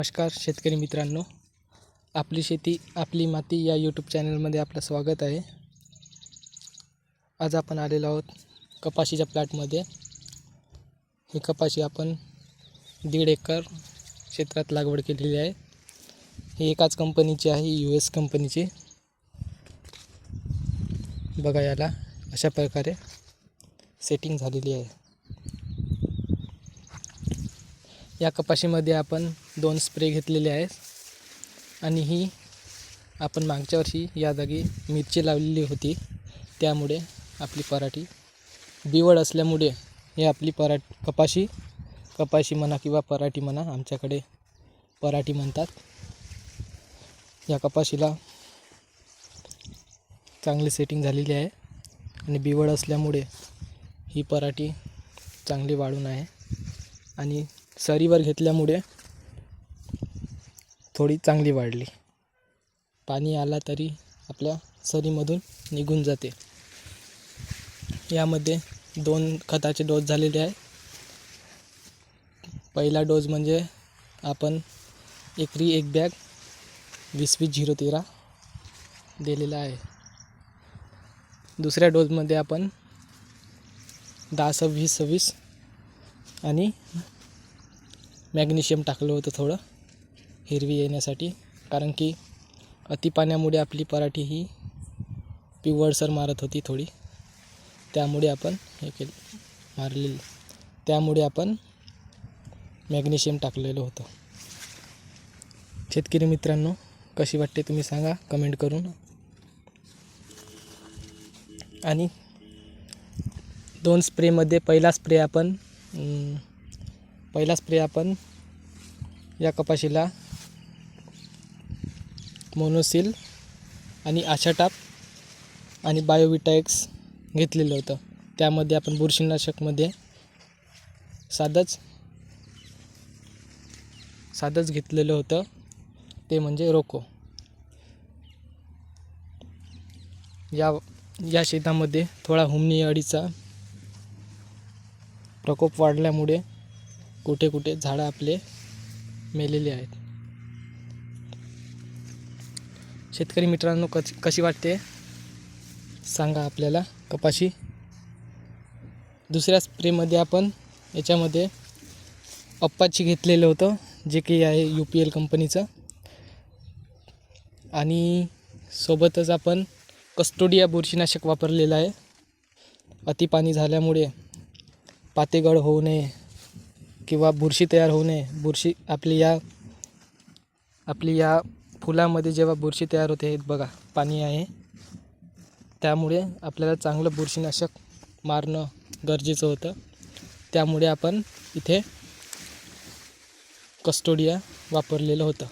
नमस्कार शेतकरी मित्रांनो. आपली शेती आपली माती या यूट्यूब चॅनलमध्ये आपलं स्वागत आहे. आज आपण आलेलो आहोत कपाशीच्या प्लॅटमध्ये. ही कपाशी आपण दीड एकर क्षेत्रात लागवड केलेली आहे. ही एकाच कंपनीची आहे यू एस कंपनीची बघा याला अशा प्रकारे सेटिंग झालेली आहे. या कपाशीमध्ये आपण दोन स्प्रे घेतलेले आहेत. आणि ही आपण मागच्या वर्षी या जागी मिरची लावलेली होती. त्यामुळे आपली पराठी बिवड असल्यामुळे हे आपली परा कपाशी कपाशी म्हणा किंवा पराठी म्हणा आमच्याकडे पराठी म्हणतात. या कपाशीला चांगली सेटिंग झालेली आहे. आणि बिवड असल्यामुळे ही पराठी चांगली वाढून आहे. आणि सरीवर घेतल्यामुळे थोडी चांगली वाढली. पाणी आला तरी आपल्या सरीमधून निघून जाते. यामध्ये दोन खताचे डोस झालेले आहे पहिला डोस म्हणजे आपण एकरी एक बॅग वीस वीस झिरो तेरा दिलेला आहे. दुसऱ्या डोसमध्ये आपण दहा सव्वीस सव्वीस आणि मॅग्नेशियम टाकलं होतं थोडं हिरवी येण्यासाठी. कारण की अति पाण्यामुळे आपली पराठी ही पिवळसर मारत होती थोडी. त्यामुळे आपण हे केलं मारलेलं. त्यामुळे आपण मॅग्नेशियम टाकलेलं होतं. शेतकरी मित्रांनो कशी वाटते तुम्ही सांगा कमेंट करून. आणि दोन स्प्रेमध्ये पहिला स्प्रे आपण पहिला स्प्रे आपण या कपाशीला मोनोसिल आणि आशाटाप आणि बायोविटाएक्स घेतलेलं होतं. त्यामध्ये आपण बुरशीनाशकमध्ये साधंच साधंच घेतलेलं होतं. ते म्हणजे रोको. या या शेतामध्ये थोडा हुमनी अळीचा प्रकोप वाढल्यामुळे कुठे कुठे झाडं आपले मेलेले आहेत. शेतकरी मित्रांनो कच कशी वाटते? सांगा आपल्याला कपाशी. दुसऱ्या स्प्रेमध्ये आपण याच्यामध्ये अप्पाची घेतलेलं होतं जे काही आहे यू पी एल कंपनीचं. आणि सोबतच आपण कस्टोडिया बुरशीनाशक वापरलेलं आहे. अति पाणी झाल्यामुळे पातेगळ होऊ नये. किंवा बुरशी तयार होऊ नये. बुरशी आपली या आपली या फुलामध्ये जेव्हा बुरशी तयार होते हे बघा पाणी आहे. त्यामुळे आपल्याला चांगलं बुरशीनाशक मारणं गरजेचं होतं. त्यामुळे आपण इथे कस्टोडिया वापरलेलं होतं.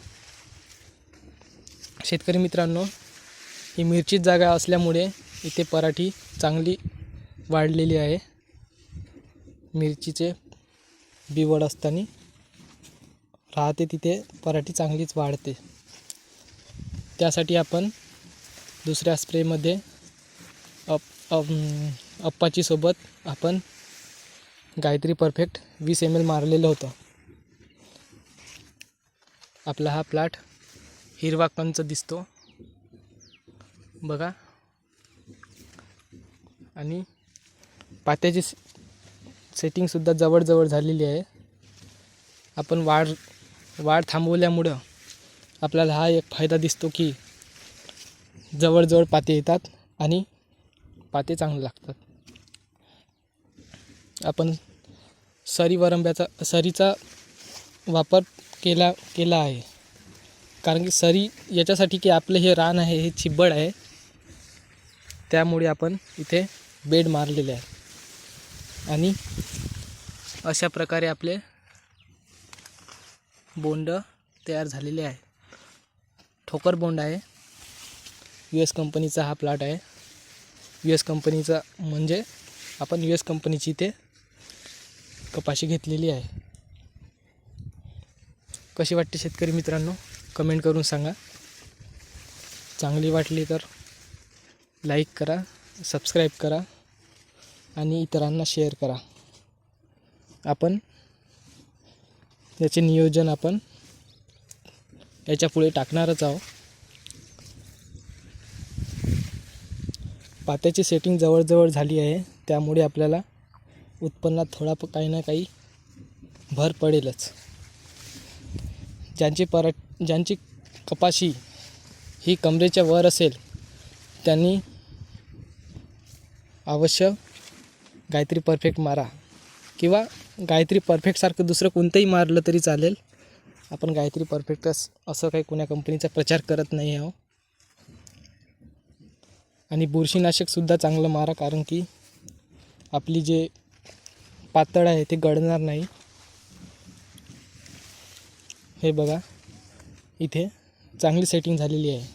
शेतकरी मित्रांनो ही मिरचीच जागा असल्यामुळे इथे पराठी चांगली वाढलेली आहे. मिरचीचे बिवड असताना राहते तिथे पराठी चांगलीच वाढते. त्यासाठी आपण दुसऱ्या स्प्रेमध्ये अप अप्पाचीसोबत अप्पाची सोबत आपण गायत्री परफेक्ट वीस एम एल मारलेलं होतं. आपला हा प्लॉट हिरवा कंच दिसतो. बघा. आणि पात्याची सेटिंगसुद्धा जवळजवळ झालेली आहे. आपण वाढ वाढ थांबवल्यामुळं आपल्याला हा एक फायदा दिसतो की जवळजवळ पाते येतात आणि पाते चांगले लागतात. आपण सरी वरंब्याचा सरीचा वापर केला केला आहे. कारण की सरी याच्यासाठी की आपलं हे रान आहे हे चिब्बड आहे. त्यामुळे आपण इथे बेड मारलेले आहे आणि अशा प्रकारे आपले बोंड तयार झालेले आहे. ठोकर बोंड आहे. यू एस कंपनीचा हा प्लॉट आहे. यू एस कंपनीचा म्हणजे आपण यू एस कंपनीची ते कपाशी घेतलेली आहे. कशी वाटते शेतकरी मित्रांनो? कमेंट करून सांगा. चांगली वाटली तर लाईक करा सबस्क्राईब करा. आणि इतरांना शेअर करा. आपण याचे नियोजन आपण याच्यापुढे टाकणारच आहोत. पात्याची सेटिंग जवळजवळ झाली आहे. त्यामुळे आपल्याला उत्पन्नात थोडा काही ना काही भर पडेलच. ज्यांची परा ज्यांची कपाशी ही कमरेच्या वर असेल त्यांनी अवश्य गायत्री परफेक्ट मारा. किंवा गायत्री परफेक्टसारखं दुसरं कोणतंही मारलं तरी चालेल. आपण गायत्री परफेक्टच असं काही कोण्या कंपनीचा प्रचार करत नाही आहो. आणि बुरशीनाशकसुद्धा चांगलं मारा कारण की आपली जे पातळ आहे ते गळणार नाही. हे बघा इथे चांगली सेटिंग झालेली आहे.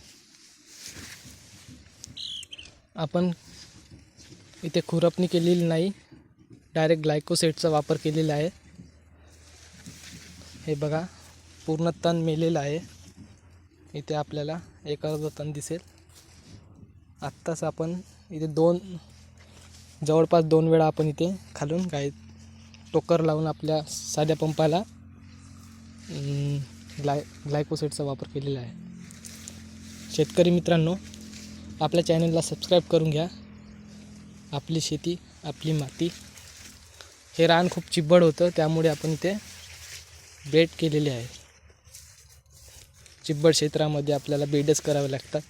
आपण इथे खुरपणी केलेली नाही. डायरेक्ट ग्लायकोसेटचा वापर केलेला आहे. हे बघा पूर्ण तण मेलेलं आहे. इथे आपल्याला एक अर्ध तण दिसेल. आत्ताच आपण इथे दोन जवळपास दोन वेळा आपण इथे खालून गाय टोकर लावून आपल्या साध्या पंपाला ग्लाय ग्लायकोसेटचा वापर केलेला आहे. शेतकरी मित्रांनो आपल्या चॅनलला सबस्क्राईब करून घ्या. आपली शेती आपली माती. हे रान खूप चिब्बड होतं त्यामुळे आपण इथे बेड केलेले आहे. चिब्बड क्षेत्रामध्ये आपल्याला बेडच करावे लागतात.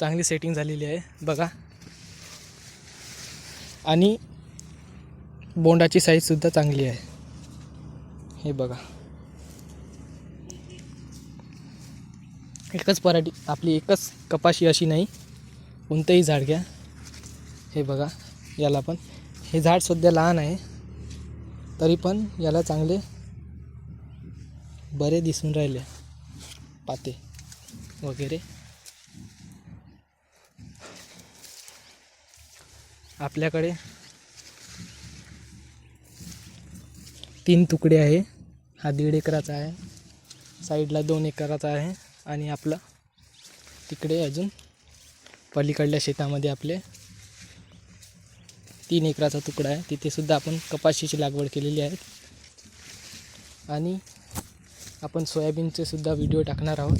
चांगली सेटिंग झालेली आहे बघा. आणि बोंडाची साईजसुद्धा चांगली आहे. हे बघा. एकच पराठी आपली एकच कपाशी अशी नाही. कोणतंही झाड घ्या. हे बघा याला पण. हे झाड सध्या लहान आहे. तरी पण याला चांगले बरे दिसून राहिले. पाते वगैरे. आपल्याकडे तीन तुकडे आहे. हा दीड एकराचा आहे. साईडला दोन एकराचा आहे. आणि आपलं तिकडे अजून पलीकडल्या शेतामध्ये आपले तीन एकराचा तुकडा आहे. तिथेसुद्धा आपण कपाशीची लागवड केलेली आहे. आणि आपण सोयाबीनचे सुद्धा व्हिडिओ टाकणार आहोत.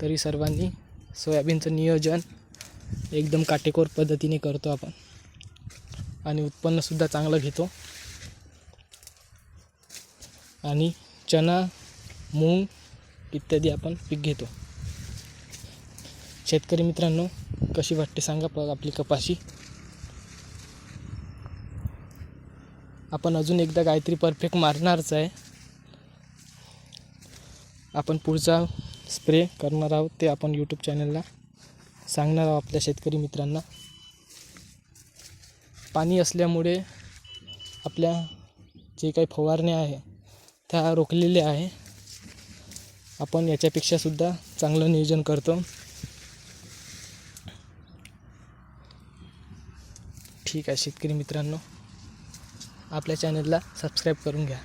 तरी सर्वांनी सोयाबीनचं नियोजन एकदम काटेकोर पद्धतीने करतो आपण. आणि उत्पन्नसुद्धा चांगलं घेतो. आणि चना मूग इत्यादी आपण पीक घेतो. शेतकरी मित्रांनो कशी वाटते सांगा प आपली कपाशी? आपण अजून एकदा गायत्री परफेक्ट मारणारच आहे. आपण पुढचा स्प्रे करणार आहोत ते आपण यूट्यूब चॅनलला सांगणार आहोत आपल्या शेतकरी मित्रांना. पाणी असल्यामुळे आपल्या जे काही फवारण्या आहे त्या रोखलेल्या आहे. आपण याच्यापेक्षासुद्धा चांगलं नियोजन करतो. ठीक आहे शेतकरी मित्रांनो. आपल्या चॅनलला सबस्क्राईब करून घ्या.